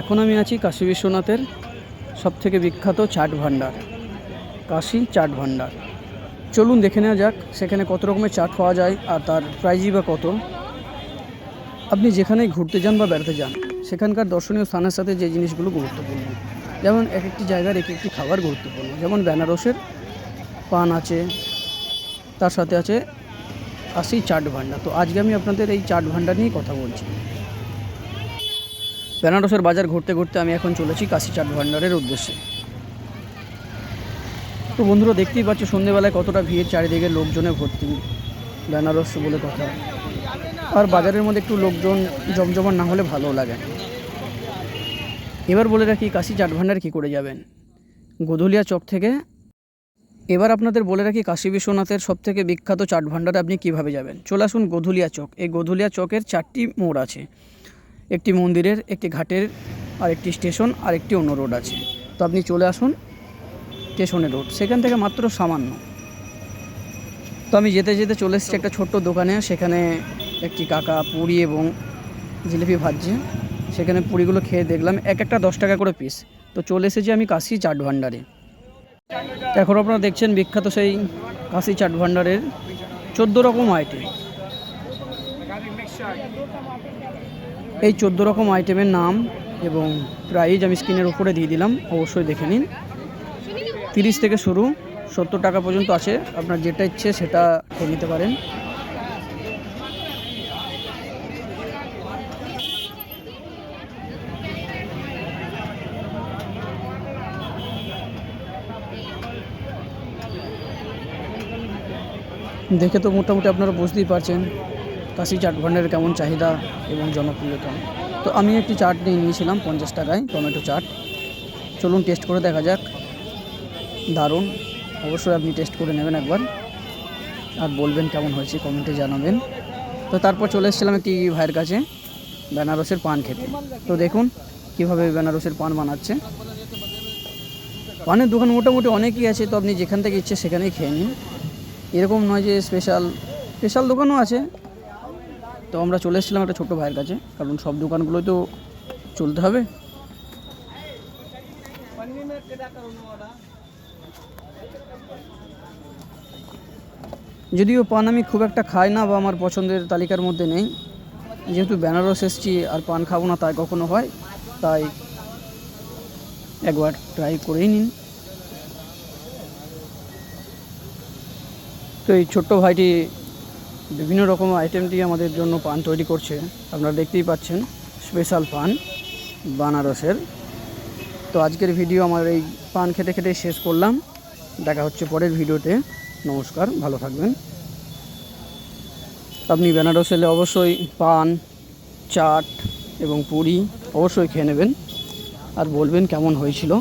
এখন আমি আছি কাশী বিশ্বনাথের সবথেকে বিখ্যাত চাট ভাণ্ডার, কাশী চাট ভাণ্ডার। চলুন দেখে নেওয়া যাক সেখানে কত রকমের চাট পাওয়া যায় আর তার প্রাইজই বা কত। আপনি যেখানেই ঘুরতে যান বা বেড়াতে যান, সেখানকার দর্শনীয় স্থানের সাথে যে জিনিসগুলো গুরুত্বপূর্ণ। যেমন এক একটি জায়গার এক একটি খাবার গুরুত্বপূর্ণ। যেমন বেনারসের পান আছে, তার সাথে আছে কাশি চাট ভাণ্ডার। তো আজকে আমি আপনাদের এই চাট ভাণ্ডার নিয়ে কথা বলছি। বেনারসের বাজার ঘুরতে ঘুরতে আমি এখন চলেছি কাশি চাট ভাণ্ডারের উদ্দেশ্যে। তো বন্ধুরা, দেখতেই পাচ্ছ সন্ধেবেলায় কতটা ভিড়, চারিদিকে লোকজনে ভর্তি। বেনারস বলে কথা। আর বাজারের মধ্যে একটু লোকজন জমজমাট না হলে ভালো লাগে। এবার বলে রাখি, কাশি চাট ভাণ্ডার কী করে যাবেন? গোধুলিয়া চক থেকে। এবার আপনাদের বলে রাখি, কাশী বিশ্বনাথের সবথেকে বিখ্যাত চাট ভাণ্ডারে আপনি কীভাবে যাবেন? চলে আসুন গোধুলিয়া চক। এই গোধুলিয়া চকের চারটি মোড় আছে। একটি মন্দিরের, একটি ঘাটের আর একটি স্টেশন আর একটি অন্য রোড আছে। তো আপনি চলে আসুন স্টেশনের রোড, সেখান থেকে মাত্র সামান্য। তো আমি যেতে যেতে চলে এসেছি একটা ছোট্ট দোকানে, সেখানে একটি কাকা পুরি এবং জিলিপি ভাজছে। সেখানে পুরিগুলো খেয়ে দেখলাম, এক একটা দশ টাকা করে পিস তো চলে এসেছি আমি কাশি চাট ভাণ্ডারে। এখন আপনারা দেখছেন বিখ্যাত সেই কাশি চাট ভাণ্ডারের চোদ্দ রকম আইটেম এই চোদ্দ রকম আইটেমের নাম এবং প্রাইজ আমি স্ক্রিনের উপরে দিয়ে দিলাম, অবশ্যই দেখে নিন। তিরিশ থেকে শুরু, সত্তর টাকা পর্যন্ত আছে। আপনার যেটা ইচ্ছে সেটা খেয়ে নিতে পারেন। দেখে তো মোটামুটি আপনারা বুঝতেই পারছেন। কাশি চাট ভাণ্ডারের কেমন চাহিদা এবং জনপ্রিয়তা? তো আমি একটি চাট নিয়ে নিয়েছিলাম, পঞ্চাশ টাকায়, টমেটো চাট। চলুন টেস্ট করে দেখা যাক। দারুণ। অবশ্যই আপনি টেস্ট করে নেবেন একবার। আর বলবেন কেমন হয়েছে, কমেন্টে জানাবেন। তো তারপর চলে এসেছিলাম একটি ভাইয়ের কাছে, বেনারসের পান খেতে। তো দেখুন কীভাবে বেনারসের পান বানাচ্ছে। পানের দোকান মোটামুটি অনেকই আছে, তো আপনি যেখান থেকে ইচ্ছে সেখানেই খেয়ে নিন। এরকম নয় যে স্পেশাল স্পেশাল দোকানও আছে। তো আমরা চলে এসেছিলাম একটা ছোট্ট ভাইয়ের কাছে, কারণ সব দোকানগুলোই তো চলতে হবে। যদিও পান আমি খুব একটা খাই না বা আমার পছন্দের তালিকার মধ্যে নেই, যেহেতু বেনারস এসেছি আর পান খাব না তাই কখনো হয়, তাই একবার ট্রাই করেই নিন। তো এই ছোট্ট ভাইটি বিভিন্ন রকম আইটেম দিয়ে আমাদের জন্য পান তৈরি করছে। আপনারা দেখতেই পাচ্ছেন, স্পেশাল পান, বানারসের। তো আজকের ভিডিও আমার এই পান খেতে খেতে শেষ করলাম। দেখা হচ্ছে পরের ভিডিওতে। নমস্কার, ভালো থাকবেন। আপনি বেনারস এলে অবশ্যই পান, চাট এবং পুরি অবশ্যই খেয়ে নেবেন। আর বলবেন কেমন হয়েছিল।